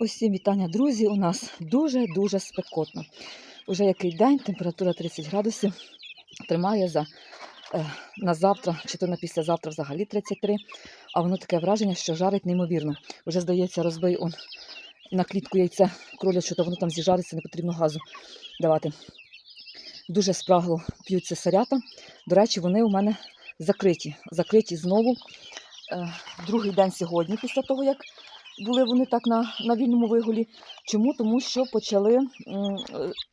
Усім вітання, друзі. У нас дуже-дуже спекотно. Уже який день, температура 30 градусів. Тримає за е, на завтра, чи то на післязавтра взагалі 33. А воно таке враження, що жарить неймовірно. Уже, здається, розбий он на клітку яйця кролячу, то воно там зіжариться, не потрібно газу давати. Дуже спрагло п'ються сарята. До речі, вони у мене закриті. Закриті знову. Е, другий день сьогодні, після того, як були вони так на, на вільному вигулі. Чому? Тому що почали, е,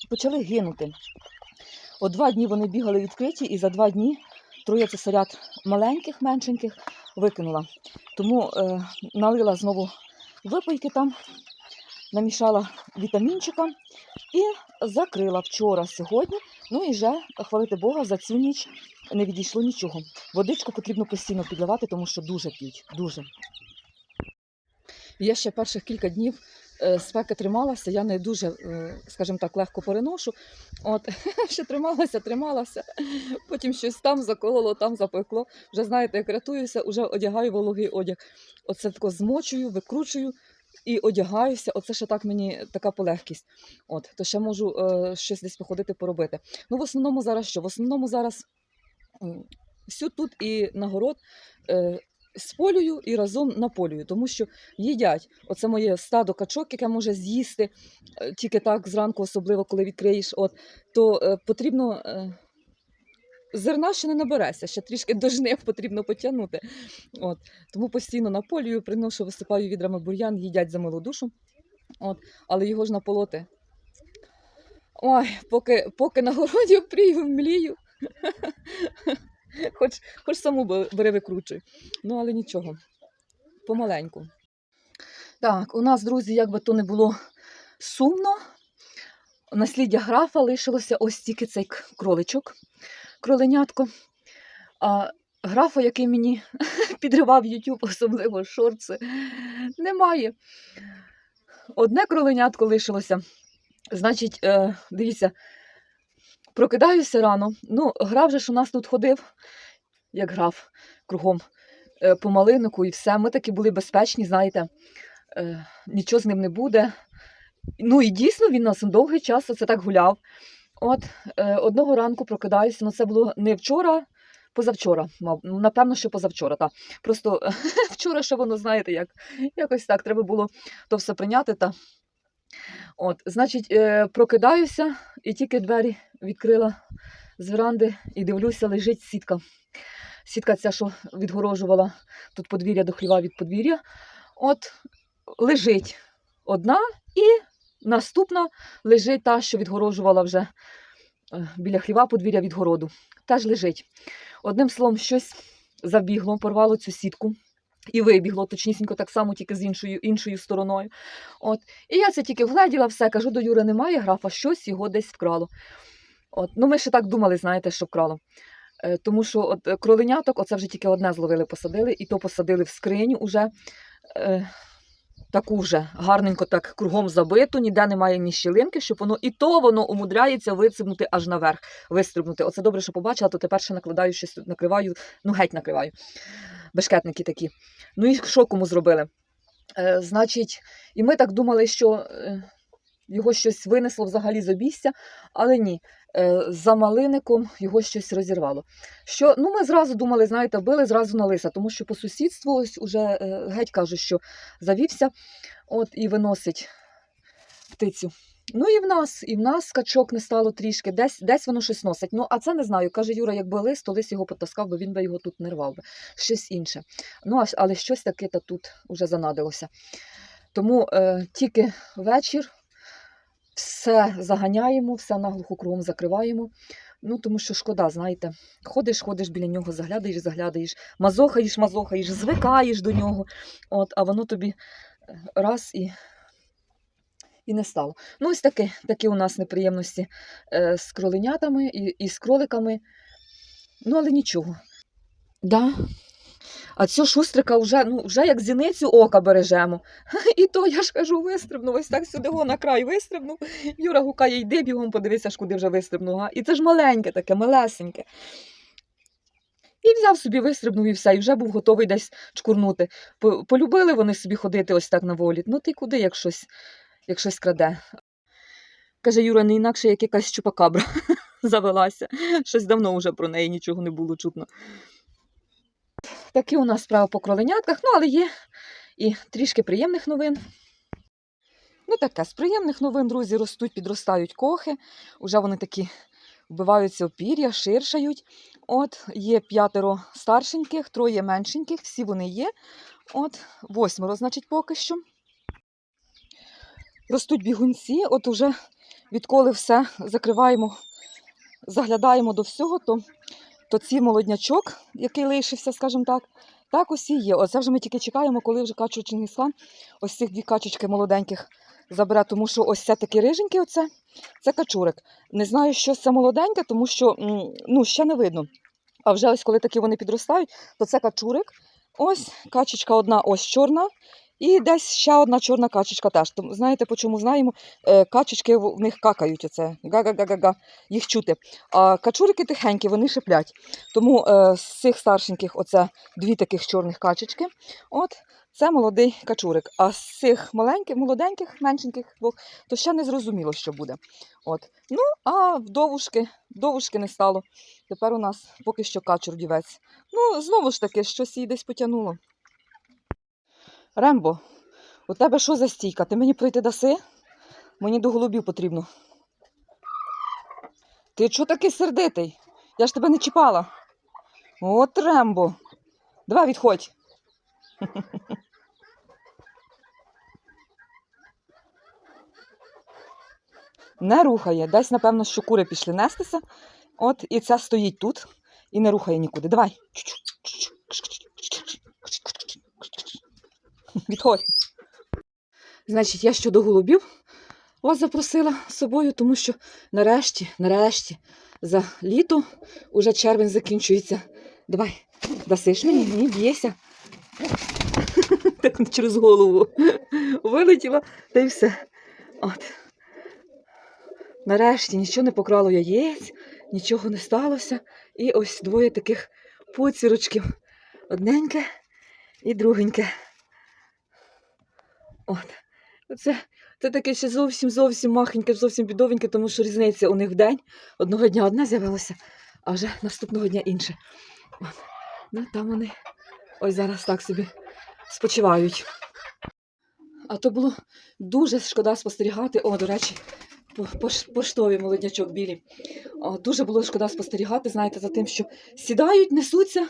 почали гинути. О два дні вони бігали відкриті, і за два дні троє цесарят маленьких, меншеньких викинула. Тому е, налила знову випийки там, намішала вітамінчика і закрила вчора, сьогодні. Ну і вже хвалити Бога за цю ніч не відійшло нічого. Водичку потрібно постійно підливати, тому що дуже п'ють, дуже. Я ще перших кілька днів е, спеки трималася, я не дуже, е, скажімо так, легко переношу. От, ще трималася, трималася, потім щось там закололо, там запекло. Вже знаєте, як рятуюся, вже одягаю вологий одяг. Оце тако змочую, викручую і одягаюся. Оце ще так мені така полегкість. От, то ще можу е, щось десь походити поробити. Ну, в основному зараз що? В основному зараз всю тут і нагород. Е, сполюю і разом наполюю, тому що їдять. Оце моє стадо качок, яке може з'їсти е, тільки так зранку, особливо коли відкриєш. От, то е, потрібно. Е, Зерна ще не набереся, ще трішки до жнив потрібно потягнути. От. Тому постійно наполюю, приношу, висипаю відрами бур'ян, їдять за милу душу. От. Але його ж наполоти. Ой, поки, поки на городі обрію, млію. Хоч, хоч саму бе- бери викручуй. Ну, але нічого. Помаленьку. Так, у нас, друзі, як би то не було сумно. Насліддя графа лишилося ось тільки цей кроличок, кроленятко. А графа, який мені підривав YouTube, особливо шорти, немає. Одне кроленятко лишилося. Значить, е, дивіться, прокидаюся рано. Ну, граф же ж у нас тут ходив, як граф кругом е, по малинику і все. Ми таки були безпечні, знаєте, е, нічого з ним не буде. Ну і дійсно він нас довгий час оце так гуляв. От е, одного ранку прокидаюся, ну це було не вчора, позавчора, ну, напевно, що позавчора. Та. Просто вчора ще воно, знаєте, як, якось так треба було то все прийняти. Та. От, значить, е, прокидаюся і тільки двері відкрила з веранди і дивлюся, лежить сітка. Сітка ця, що відгорожувала тут подвір'я до хліва від подвір'я. От лежить одна і наступна лежить та, що відгорожувала вже е, біля хліва подвір'я від городу. Теж лежить. Одним словом, щось забігло, порвало цю сітку. І вибігло точнісінько так само, тільки з іншою, іншою стороною. От. І я це тільки вгледіла, все, кажу, до Юри немає графа, щось його десь вкрало. От. Ну, ми ще так думали, знаєте, що вкрало. Е, тому що от, кроленяток, оце вже тільки одне зловили, посадили, і то посадили в скриню уже. Е, таку вже гарненько так кругом забиту, ніде немає ні щілинки, щоб воно і то воно умудряється вицепнути аж наверх, вистрибнути. Оце добре, що побачила, то тепер ще накладаю щось накриваю, ну геть накриваю. Бешкетники такі. Ну і що кому зробили? Е, значить, і ми так думали, що е, його щось винесло взагалі з обійстя, але ні. Е, за малиником його щось розірвало. Що, ну, ми зразу думали, знаєте, били зразу на лиса, тому що по сусідству ось уже е, геть кажуть, що завівся от, і виносить птицю. Ну і в нас, і в нас качок не стало трішки, десь, десь воно щось носить. Ну, а це не знаю. Каже Юра, якби лис, то лис його потаскав, бо він би його тут не рвав би. Щось інше. Ну, але щось таке та тут уже занадилося. Тому е, тільки вечір все заганяємо, все наглухо кругом закриваємо. Ну, тому що шкода, знаєте, ходиш, ходиш біля нього, заглядаєш, заглядаєш, мазохаєш, мазохаєш, звикаєш до нього. От, а воно тобі е, раз і, і не стало. Ну, ось такі, такі у нас неприємності е, з кроленятами і, і з кроликами. Ну, але нічого. Да. А цього шустрика вже, ну, вже як зіницю ока бережемо. І то, я ж кажу, вистрибнув, ось так сюди на край вистрибнув. Юра гукає, йди бігом, подивися, ж куди вже вистрибнув. І це ж маленьке таке, малесеньке. І взяв собі, вистрибнув і все, і вже був готовий десь чкурнути. Полюбили вони собі ходити ось так на волі. Ну ти куди, як щось, як щось краде? Каже Юра, не інакше, як якась чупакабра завелася. Щось давно вже про неї нічого не було чутно. Такі у нас справи по кроленятках, ну але є і трішки приємних новин. Ну, таке, з приємних новин, друзі, ростуть, підростають кохи. Уже вони такі вбиваються в пір'я, ширшають. От, є п'ятеро старшеньких, троє меншеньких, всі вони є. От, восьмеро, значить, поки що. Ростуть бігунці, от уже відколи все закриваємо, заглядаємо до всього, то, то ці молоднячок, який лишився, скажімо так, так ось і є. Оце вже ми тільки чекаємо, коли вже качу Чингисхан, ось цих дві качечки молоденьких забере, тому що ось це такі риженькі, оце, це качурик. Не знаю, що це молоденьке, тому що ну, ще не видно. А вже ось коли такі вони підростають, то це качурик. Ось качечка одна ось чорна. І десь ще одна чорна качечка теж. Тому, знаєте, по чому знаємо? Е, качечки в них какають оце. Га-га-га-га-га. Їх чути. А качурики тихенькі, вони шиплять. Тому е, з цих старшеньких оце дві таких чорних качечки. От це молодий качурик. А з цих маленьких, молоденьких, меншеньких двох, то ще не зрозуміло, що буде. От. Ну, а вдовушки, вдовушки не стало. Тепер у нас поки що качур дівець. Ну, знову ж таки, щось її десь потягнуло. Рембо, у тебе що за стійка? Ти мені пройти даси? Мені до голубів потрібно. Ти чого такий сердитий? Я ж тебе не чіпала. От Рембо. Давай відходь. Не рухає. Десь, напевно, що кури пішли нестися. От, і ця стоїть тут і не рухає нікуди. Давай. Відходь. Значить, я щодо голубів вас запросила з собою, тому що нарешті, нарешті, за літо уже червень закінчується. Давай, дасиш мені, ні, б'єся. Так через голову вилетіла, та й все. От. Нарешті нічого не покрало яєць, нічого не сталося. І ось двоє таких поцірочків. Одненьке і другеньке. От. Це, це таке ще зовсім зовсім махеньке, зовсім бідовеньке, тому що різниця у них в день. Одного дня одна з'явилася, а вже наступного дня інше. От. Ну, там вони ось зараз так собі спочивають. А то було дуже шкода спостерігати. О, до речі, поштові молоднячок білі. О, дуже було шкода спостерігати, знаєте, за тим, що сідають, несуться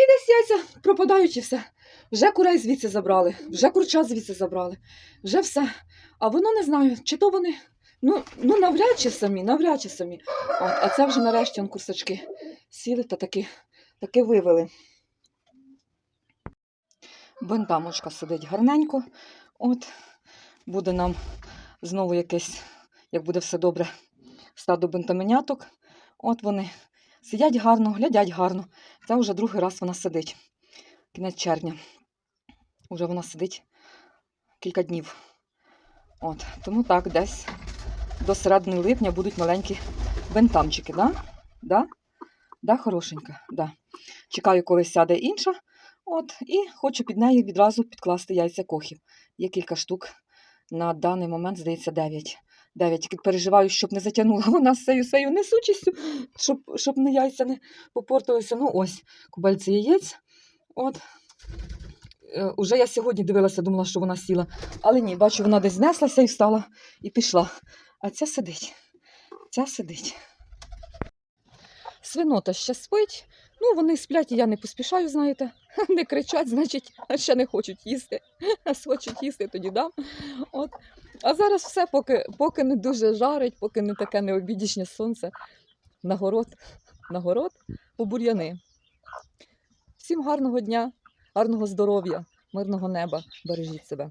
і десь яйця пропадають і все. Вже курей звідси забрали, вже курчат звідси забрали, вже все. А воно не знаю, чи то вони. Ну, ну навряд чи самі, навряд чи самі. От, а це вже нарешті он курсачки сіли та таки, таки вивели. Бентамочка сидить гарненько. От, буде нам знову якесь, як буде все добре, стадо бентаменяток. От вони сидять гарно, глядять гарно. Це вже другий раз вона сидить. Кінець червня. Уже вона сидить кілька днів. От, тому так, десь до середини липня будуть маленькі бентамчики, да? Да? Да, хорошенька, да. Чекаю, коли сяде інша. От, і хочу під неї відразу підкласти яйця кохів. Є кілька штук. На даний момент, здається, 9. 9. Тільки переживаю, щоб не затягнула вона з своєю несучістю, щоб, щоб не яйця не попортилися. Ну, ось, кубельце яєць. От. Е, Уже я сьогодні дивилася, думала, що вона сіла. Але ні, бачу, вона десь знеслася і встала і пішла. А ця сидить. Ця сидить. Свинота ще спить. Ну, вони сплять, і я не поспішаю, знаєте. Не кричать, значить, ще не хочуть їсти. А хочуть їсти, тоді дам. От. А зараз все, поки, поки не дуже жарить, поки не таке необідішнє сонце. Нагород, нагород у бур'яни. Всім гарного дня, гарного здоров'я, мирного неба. Бережіть себе.